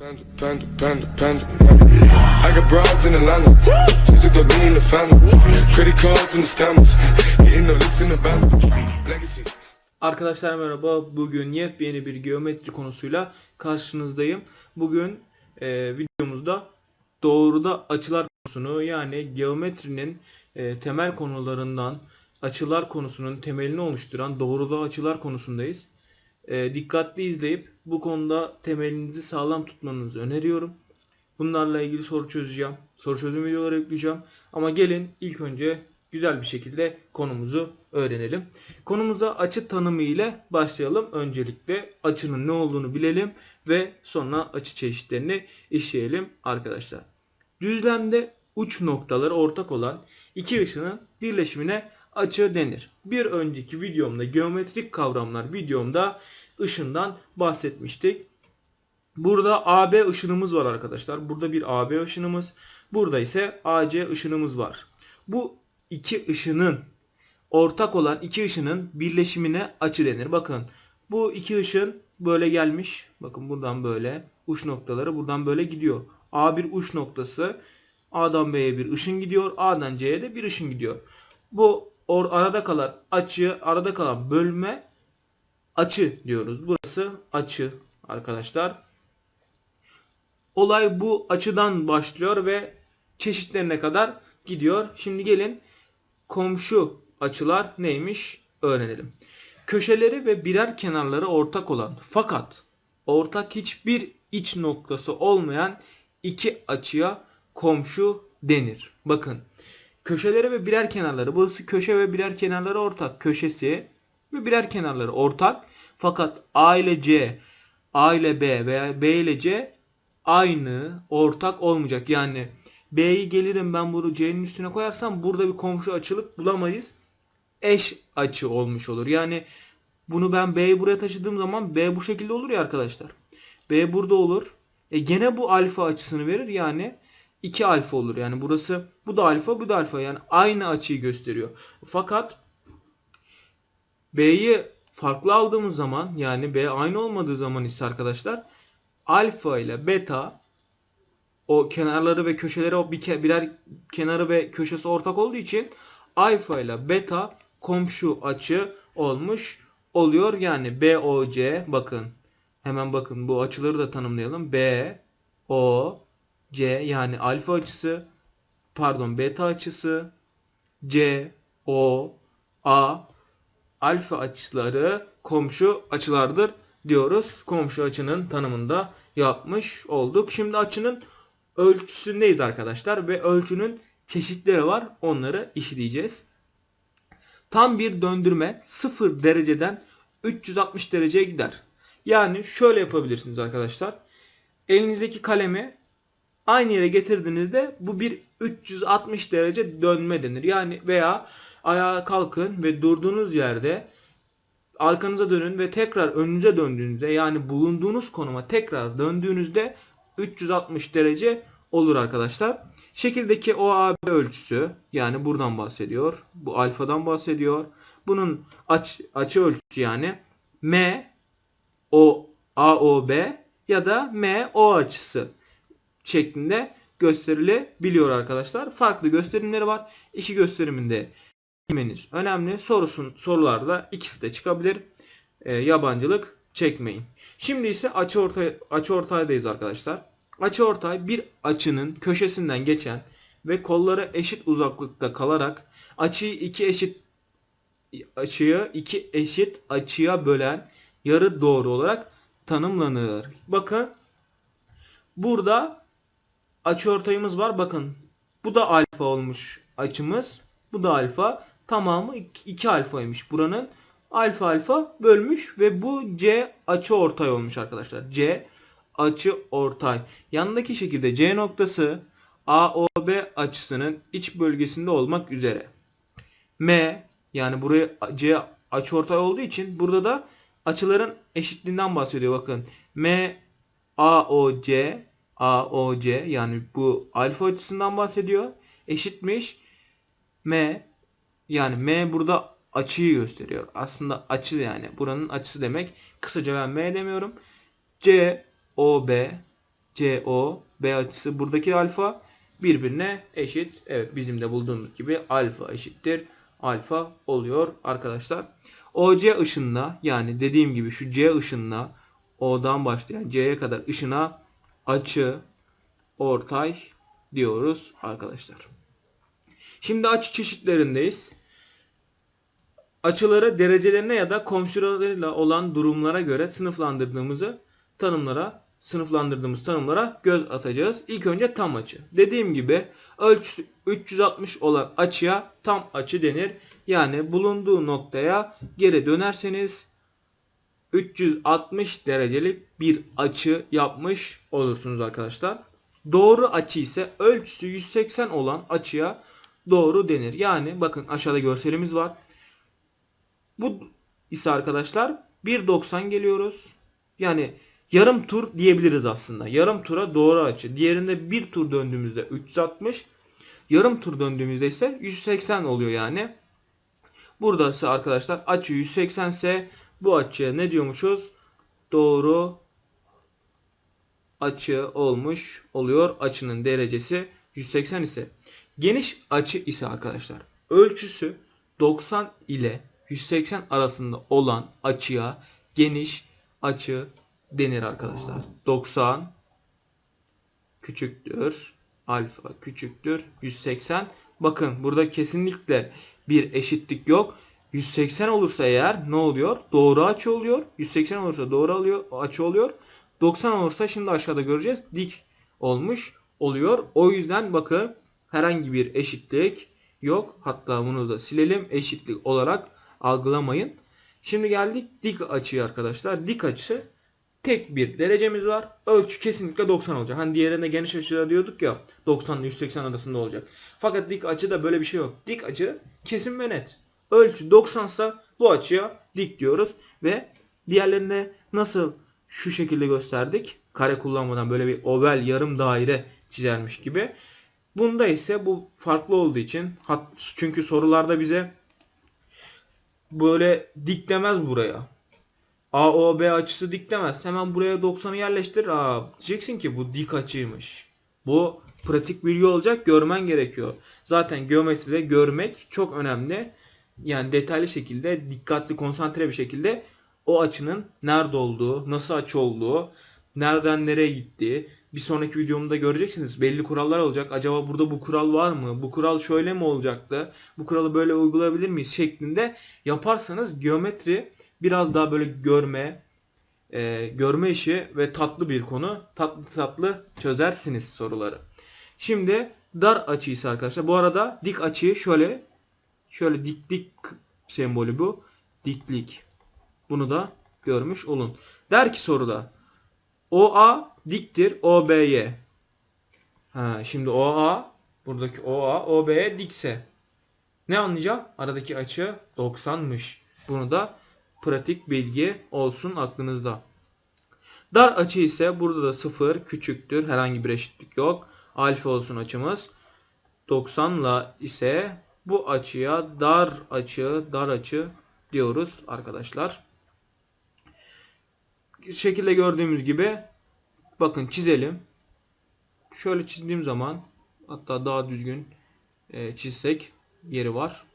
Panda, panda, panda, panda. I got broads in Atlanta. Just took the in the family. Credit cards and the scammers. Hitting the licks in the van. Legacies. Arkadaşlar merhaba. Bugün yepyeni bir geometri konusuyla karşınızdayım. Bugün e, videomuzda doğruda açılar konusunu yani geometrinin e, temel konularından açılar konusunun temelini oluşturan doğruda açılar konusundayız. E, dikkatli izleyip bu konuda temelinizi sağlam tutmanızı öneriyorum. Bunlarla ilgili soru çözeceğim. Soru çözüm videoları yükleyeceğim. Ama gelin ilk önce güzel bir şekilde konumuzu öğrenelim. Konumuza açı tanımı ile başlayalım. Öncelikle açının ne olduğunu bilelim ve sonra açı çeşitlerini işleyelim arkadaşlar. Düzlemde uç noktaları ortak olan iki ışının birleşimine açı denir. Bir önceki videomda geometrik kavramlar videomda ışından bahsetmiştik. Burada AB ışınımız var arkadaşlar. Burada bir AB ışınımız. Burada ise AC ışınımız var. Bu iki ışının ortak olan iki ışının birleşimine açı denir. Bakın bu iki ışın böyle gelmiş. Bakın buradan böyle uç noktaları buradan böyle gidiyor. A bir uç noktası. A'dan B'ye bir ışın gidiyor. A'dan C'ye de bir ışın gidiyor. Bu or arada kalan açı, arada kalan bölme açı diyoruz. Burası açı arkadaşlar. Olay bu açıdan başlıyor ve çeşitlerine kadar gidiyor. Şimdi gelin komşu açılar neymiş öğrenelim. Köşeleri ve birer kenarları ortak olan fakat ortak hiçbir iç noktası olmayan iki açıya komşu denir. Bakın köşeleri ve birer kenarları burası köşe ve birer kenarları ortak köşesi ve birer kenarları ortak fakat A ile C A ile B veya B ile C aynı ortak olmayacak. Yani B'yi gelirim ben bunu C'nin üstüne koyarsam burada bir komşu açılıp bulamayız. Eş açı olmuş olur. Yani bunu ben B'yi buraya taşıdığım zaman B bu şekilde olur ya arkadaşlar. B burada olur. E gene bu alfa açısını verir yani 2 alfa olur. Yani burası bu da alfa bu da alfa yani aynı açıyı gösteriyor. Fakat B'yi farklı aldığımız zaman yani B aynı olmadığı zaman ise arkadaşlar alfa ile beta o kenarları ve köşeleri o bir ke- birer kenarı ve köşesi ortak olduğu için alfa ile beta komşu açı olmuş oluyor. Yani BOC bakın hemen bakın bu açıları da tanımlayalım. B O C yani alfa açısı pardon beta açısı C O A alfa açıları komşu açılardır diyoruz. Komşu açının tanımında yapmış olduk. Şimdi açının ölçüsündeyiz arkadaşlar ve ölçünün çeşitleri var. Onları işleyeceğiz. Tam bir döndürme 0 dereceden 360 dereceye gider. Yani şöyle yapabilirsiniz arkadaşlar. Elinizdeki kalemi aynı yere getirdiğinizde bu bir 360 derece dönme denir. Yani veya ayağa kalkın ve durduğunuz yerde arkanıza dönün ve tekrar önünüze döndüğünüzde yani bulunduğunuz konuma tekrar döndüğünüzde 360 derece olur arkadaşlar. Şekildeki OAB ölçüsü yani buradan bahsediyor. Bu alfadan bahsediyor. Bunun aç, açı ölçüsü yani M O AOB ya da M O açısı şeklinde gösterilebiliyor arkadaşlar. Farklı gösterimleri var. İki gösteriminde bilmeniz önemli. Sorusun sorularda ikisi de çıkabilir. E, yabancılık çekmeyin. Şimdi ise açı ortay açı ortaydayız arkadaşlar. Açı ortay bir açının köşesinden geçen ve kolları eşit uzaklıkta kalarak açıyı iki eşit açıyı iki eşit açıya bölen yarı doğru olarak tanımlanır. Bakın burada açı ortayımız var. Bakın bu da alfa olmuş açımız. Bu da alfa. Tamamı 2 alfaymış buranın. Alfa alfa bölmüş ve bu C açı ortay olmuş arkadaşlar. C açı ortay. Yanındaki şekilde C noktası AOB açısının iç bölgesinde olmak üzere. M yani buraya C açı ortay olduğu için burada da açıların eşitliğinden bahsediyor. Bakın M AOC AOC yani bu alfa açısından bahsediyor. Eşitmiş. M yani M burada açıyı gösteriyor. Aslında açı yani. Buranın açısı demek. Kısaca ben M demiyorum. C, O, B CO, B açısı buradaki alfa birbirine eşit. Evet bizim de bulduğumuz gibi alfa eşittir. Alfa oluyor arkadaşlar. OC ışınına yani dediğim gibi şu C ışınına O'dan başlayan C'ye kadar ışına açı ortay diyoruz arkadaşlar. Şimdi açı çeşitlerindeyiz. Açıları derecelerine ya da komşularıyla olan durumlara göre sınıflandırdığımızı tanımlara sınıflandırdığımız tanımlara göz atacağız. İlk önce tam açı. Dediğim gibi ölçüsü 360 olan açıya tam açı denir. Yani bulunduğu noktaya geri dönerseniz 360 derecelik bir açı yapmış olursunuz arkadaşlar. Doğru açı ise ölçüsü 180 olan açıya doğru denir. Yani bakın aşağıda görselimiz var. Bu ise arkadaşlar 1.90 geliyoruz. Yani yarım tur diyebiliriz aslında. Yarım tura doğru açı. Diğerinde bir tur döndüğümüzde 360. Yarım tur döndüğümüzde ise 180 oluyor yani. Burada ise arkadaşlar açı 180 ise bu açıya ne diyormuşuz? Doğru açı olmuş oluyor. Açının derecesi 180 ise. Geniş açı ise arkadaşlar ölçüsü 90 ile 180 arasında olan açıya geniş açı denir arkadaşlar. 90 küçüktür alfa küçüktür 180. Bakın burada kesinlikle bir eşitlik yok. 180 olursa eğer ne oluyor? Doğru açı oluyor. 180 olursa doğru alıyor, açı oluyor. 90 olursa şimdi aşağıda göreceğiz. Dik olmuş oluyor. O yüzden bakın herhangi bir eşitlik yok. Hatta bunu da silelim. Eşitlik olarak algılamayın. Şimdi geldik dik açıya arkadaşlar. Dik açı tek bir derecemiz var. Ölçü kesinlikle 90 olacak. Hani diğerinde geniş açılar diyorduk ya 90 ile 180 arasında olacak. Fakat dik açıda böyle bir şey yok. Dik açı kesin ve net. Ölçü 90 ise bu açıya dik diyoruz ve diğerlerine nasıl şu şekilde gösterdik. Kare kullanmadan böyle bir oval yarım daire çizermiş gibi. Bunda ise bu farklı olduğu için çünkü sorularda bize böyle diklemez buraya. AOB açısı diklemez. Hemen buraya 90'ı yerleştir. Aa, diyeceksin ki bu dik açıymış. Bu pratik bilgi olacak. Görmen gerekiyor. Zaten geometride görmek çok önemli. Yani detaylı şekilde, dikkatli, konsantre bir şekilde o açının nerede olduğu, nasıl açı olduğu, nereden nereye gittiği, bir sonraki videomda göreceksiniz. Belli kurallar olacak. Acaba burada bu kural var mı? Bu kural şöyle mi olacaktı? Bu kuralı böyle uygulayabilir miyiz? şeklinde yaparsanız geometri biraz daha böyle görme, e, görme işi ve tatlı bir konu. Tatlı tatlı çözersiniz soruları. Şimdi dar açı ise arkadaşlar. Bu arada dik açıyı şöyle şöyle diklik sembolü bu. Diklik. Bunu da görmüş olun. Der ki soruda OA diktir OB'ye. Ha, şimdi OA buradaki OA OB'ye dikse ne anlayacağım? Aradaki açı 90'mış. Bunu da pratik bilgi olsun aklınızda. Dar açı ise burada da 0 küçüktür. Herhangi bir eşitlik yok. Alfa olsun açımız. 90 ile ise bu açıya dar açı, dar açı diyoruz arkadaşlar. Şekilde gördüğümüz gibi bakın çizelim. Şöyle çizdiğim zaman hatta daha düzgün e, çizsek yeri var.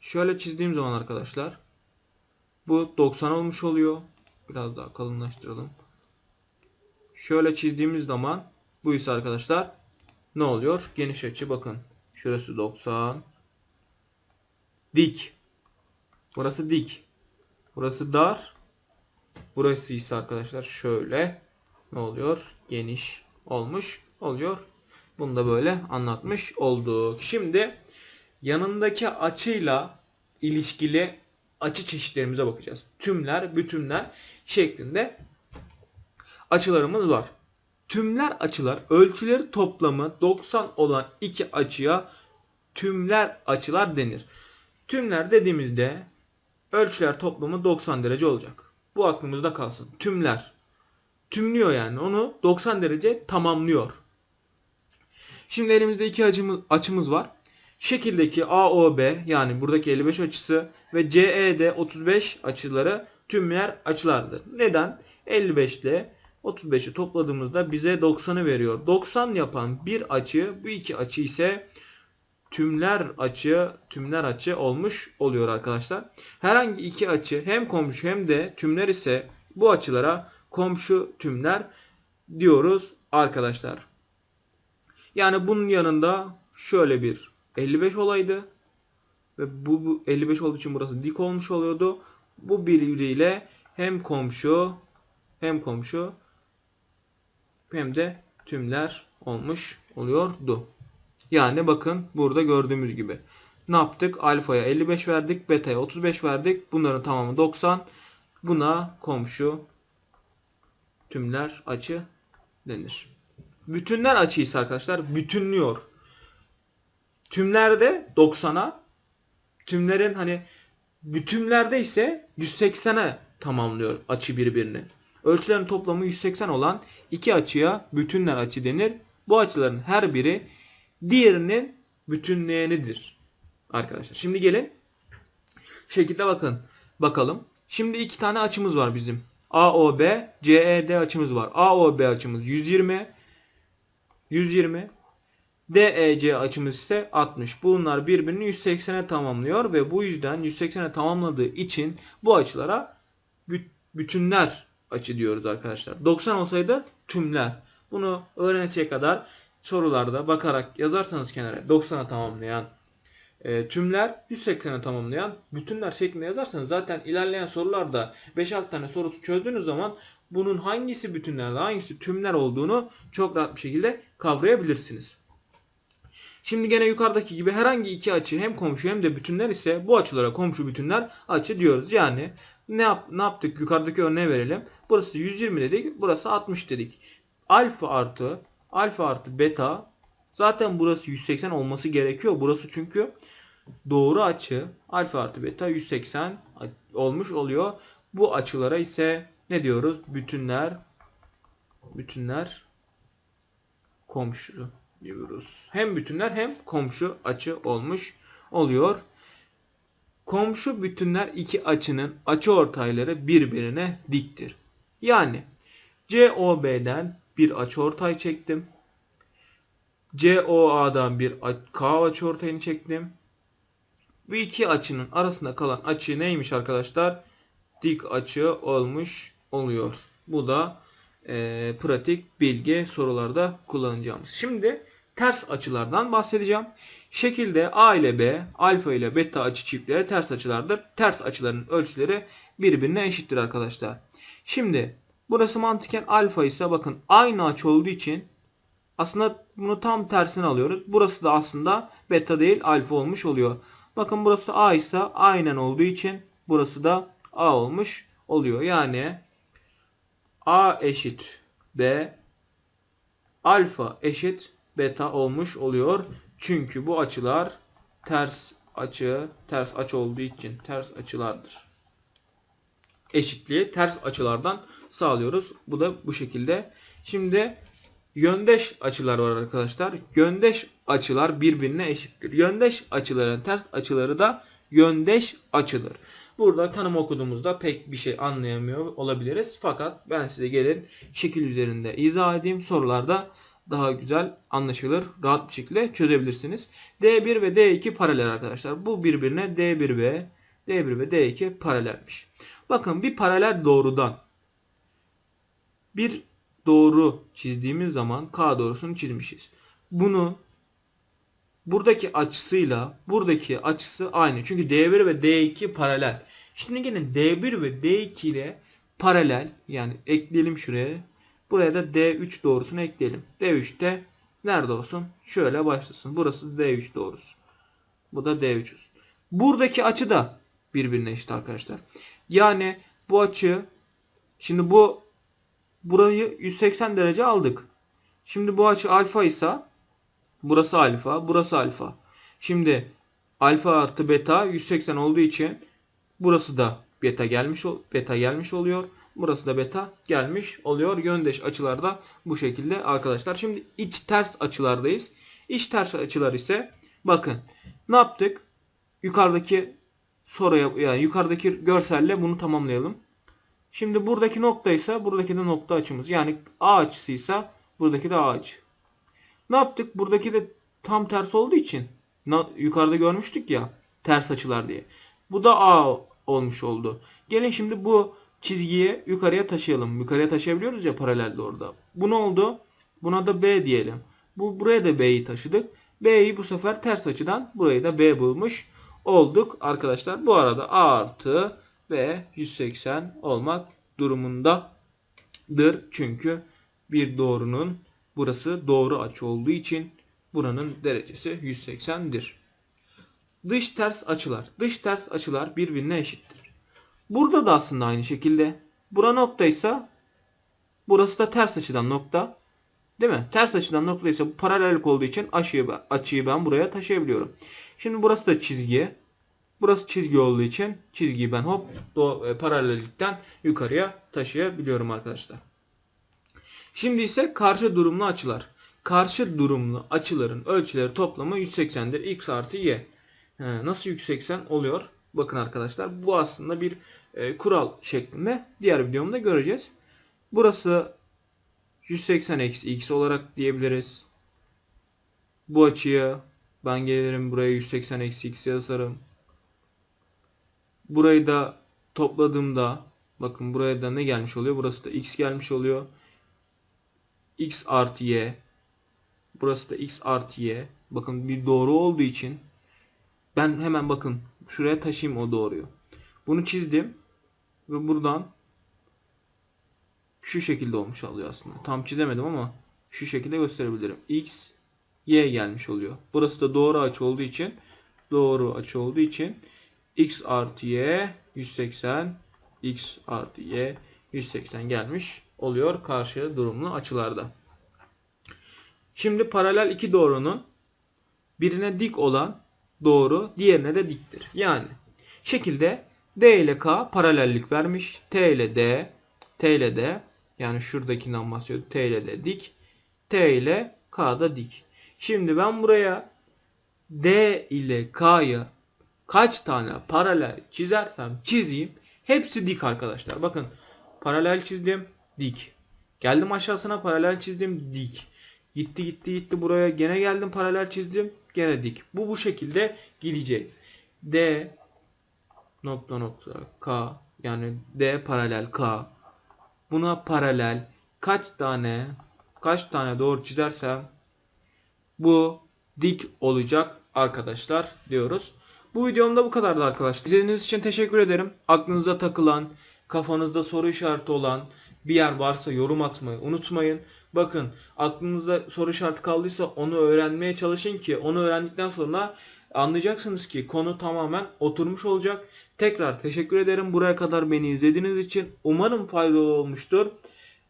Şöyle çizdiğim zaman arkadaşlar bu 90 olmuş oluyor. Biraz daha kalınlaştıralım. Şöyle çizdiğimiz zaman bu ise arkadaşlar ne oluyor? Geniş açı bakın. Şurası 90. Dik. Burası dik. Burası dar. Burası ise arkadaşlar şöyle ne oluyor? Geniş olmuş oluyor. Bunu da böyle anlatmış olduk. Şimdi yanındaki açıyla ilişkili açı çeşitlerimize bakacağız. Tümler, bütünler şeklinde açılarımız var. Tümler açılar ölçüleri toplamı 90 olan iki açıya tümler açılar denir. Tümler dediğimizde ölçüler toplamı 90 derece olacak. Bu aklımızda kalsın. Tümler. Tümlüyor yani. Onu 90 derece tamamlıyor. Şimdi elimizde iki açımız, açımız var. Şekildeki AOB yani buradaki 55 açısı ve CED 35 açıları tümler açılardır. Neden? 55 ile 35'i topladığımızda bize 90'ı veriyor. 90 yapan bir açı, bu iki açı ise tümler açı, tümler açı olmuş oluyor arkadaşlar. Herhangi iki açı hem komşu hem de tümler ise bu açılara komşu tümler diyoruz arkadaşlar. Yani bunun yanında şöyle bir 55 olaydı. Ve bu, bu 55 olduğu için burası dik olmuş oluyordu. Bu birbiriyle hem komşu hem komşu hem de tümler olmuş oluyordu. Yani bakın burada gördüğümüz gibi. Ne yaptık? Alfaya 55 verdik. Beta'ya 35 verdik. Bunların tamamı 90. Buna komşu tümler açı denir. Bütünler açı ise arkadaşlar bütünlüyor. Tümlerde 90'a tümlerin hani bütünlerde ise 180'e tamamlıyor açı birbirini. Ölçülerin toplamı 180 olan iki açıya bütünler açı denir. Bu açıların her biri diğerinin bütünleyenidir. Arkadaşlar şimdi gelin şekilde bakın. Bakalım. Şimdi iki tane açımız var bizim. AOB, CED açımız var. AOB açımız 120, 120. DEC açımız ise 60. Bunlar birbirini 180'e tamamlıyor ve bu yüzden 180'e tamamladığı için bu açılara büt- bütünler açı diyoruz arkadaşlar. 90 olsaydı tümler. Bunu öğrenecek kadar sorularda bakarak yazarsanız kenara 90'a tamamlayan e, tümler 180'e tamamlayan bütünler şeklinde yazarsanız zaten ilerleyen sorularda 5-6 tane sorusu çözdüğünüz zaman bunun hangisi bütünlerde hangisi tümler olduğunu çok rahat bir şekilde kavrayabilirsiniz. Şimdi gene yukarıdaki gibi herhangi iki açı hem komşu hem de bütünler ise bu açılara komşu bütünler açı diyoruz. Yani ne, yap, ne yaptık? Yukarıdaki örneği verelim. Burası 120 dedik. Burası 60 dedik. Alfa artı alfa artı beta zaten burası 180 olması gerekiyor. Burası çünkü doğru açı alfa artı beta 180 olmuş oluyor. Bu açılara ise ne diyoruz? Bütünler bütünler komşu diyoruz. Hem bütünler hem komşu açı olmuş oluyor. Komşu bütünler iki açının açı ortayları birbirine diktir. Yani COB'den bir açı ortay çektim. COA'dan bir K açı ortayını çektim. Bu iki açının arasında kalan açı neymiş arkadaşlar? Dik açı olmuş oluyor. Bu da e, pratik bilgi sorularda kullanacağımız. Şimdi ters açılardan bahsedeceğim. Şekilde A ile B, alfa ile beta açı çiftleri ters açılardır. Ters açıların ölçüleri birbirine eşittir arkadaşlar. Şimdi burası mantıken alfa ise bakın aynı açı olduğu için aslında bunu tam tersine alıyoruz. Burası da aslında beta değil alfa olmuş oluyor. Bakın burası A ise aynen olduğu için burası da A olmuş oluyor. Yani A eşit B alfa eşit beta olmuş oluyor. Çünkü bu açılar ters açı, ters açı olduğu için ters açılardır. Eşitliği ters açılardan sağlıyoruz. Bu da bu şekilde. Şimdi yöndeş açılar var arkadaşlar. Yöndeş açılar birbirine eşittir. Yöndeş açıların ters açıları da yöndeş açıdır. Burada tanım okuduğumuzda pek bir şey anlayamıyor olabiliriz. Fakat ben size gelin şekil üzerinde izah edeyim. Sorularda daha güzel anlaşılır, rahat bir şekilde çözebilirsiniz. D1 ve D2 paralel arkadaşlar. Bu birbirine D1 ve D1 ve D2 paralelmiş. Bakın bir paralel doğrudan bir doğru çizdiğimiz zaman K doğrusunu çizmişiz. Bunu buradaki açısıyla buradaki açısı aynı. Çünkü D1 ve D2 paralel. Şimdi gelin D1 ve D2 ile paralel yani ekleyelim şuraya. Buraya da D3 doğrusunu ekleyelim. D3'te nerede olsun? Şöyle başlasın. Burası D3 doğrusu. Bu da D3 olsun. Buradaki açı da birbirine eşit arkadaşlar. Yani bu açı şimdi bu burayı 180 derece aldık. Şimdi bu açı alfa ise burası alfa, burası alfa. Şimdi alfa artı beta 180 olduğu için burası da beta gelmiş beta gelmiş oluyor. Burası da beta gelmiş oluyor. Yöndeş açılarda bu şekilde arkadaşlar. Şimdi iç ters açılardayız. İç ters açılar ise bakın ne yaptık? Yukarıdaki soruya yani yukarıdaki görselle bunu tamamlayalım. Şimdi buradaki noktaysa buradaki de nokta açımız. Yani A açısıysa buradaki de A açı. Ne yaptık? Buradaki de tam ters olduğu için yukarıda görmüştük ya ters açılar diye. Bu da A olmuş oldu. Gelin şimdi bu çizgiyi yukarıya taşıyalım. Yukarıya taşıyabiliyoruz ya paralelde orada. Bu ne oldu? Buna da B diyelim. Bu buraya da B'yi taşıdık. B'yi bu sefer ters açıdan burayı da B bulmuş olduk arkadaşlar. Bu arada A artı B 180 olmak durumundadır. Çünkü bir doğrunun burası doğru açı olduğu için buranın derecesi 180'dir. Dış ters açılar. Dış ters açılar birbirine eşittir. Burada da aslında aynı şekilde. Bura noktaysa burası da ters açıdan nokta. Değil mi? Ters açıdan noktaysa bu paralellik olduğu için açıyı, açıyı ben buraya taşıyabiliyorum. Şimdi burası da çizgi. Burası çizgi olduğu için çizgiyi ben hop do- e, paralellikten yukarıya taşıyabiliyorum arkadaşlar. Şimdi ise karşı durumlu açılar. Karşı durumlu açıların ölçüleri toplamı 180'dir. X artı Y. Nasıl 180 oluyor? Bakın arkadaşlar bu aslında bir e, kural şeklinde. Diğer videomda göreceğiz. Burası 180 eksi x olarak diyebiliriz. Bu açıyı ben gelirim buraya 180 eksi x yazarım. Burayı da topladığımda bakın buraya da ne gelmiş oluyor? Burası da x gelmiş oluyor. x artı y. Burası da x artı y. Bakın bir doğru olduğu için ben hemen bakın şuraya taşıyayım o doğruyu. Bunu çizdim ve buradan şu şekilde olmuş oluyor aslında. Tam çizemedim ama şu şekilde gösterebilirim. X, Y gelmiş oluyor. Burası da doğru açı olduğu için doğru açı olduğu için X artı Y 180 X artı Y 180 gelmiş oluyor karşı durumlu açılarda. Şimdi paralel iki doğrunun birine dik olan doğru diğerine de diktir. Yani şekilde D ile K paralellik vermiş. T ile D, T ile D yani şuradakinden bahsediyor. T ile D dik. T ile K da dik. Şimdi ben buraya D ile K'yı kaç tane paralel çizersem çizeyim hepsi dik arkadaşlar. Bakın paralel çizdim dik. Geldim aşağısına paralel çizdim dik. Gitti gitti gitti buraya gene geldim paralel çizdim gene dik. Bu bu şekilde gidecek. D nokta nokta K yani D paralel K buna paralel kaç tane kaç tane doğru çizersem bu dik olacak arkadaşlar diyoruz. Bu videomda bu kadardı arkadaşlar. İzlediğiniz için teşekkür ederim. Aklınıza takılan, kafanızda soru işareti olan bir yer varsa yorum atmayı unutmayın. Bakın aklınızda soru işareti kaldıysa onu öğrenmeye çalışın ki onu öğrendikten sonra anlayacaksınız ki konu tamamen oturmuş olacak. Tekrar teşekkür ederim buraya kadar beni izlediğiniz için. Umarım faydalı olmuştur.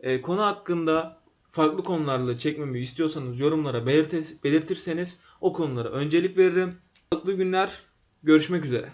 Ee, konu hakkında farklı konularla çekmemi istiyorsanız yorumlara belirtirseniz o konulara öncelik veririm. Sağlıklı günler. Görüşmek üzere.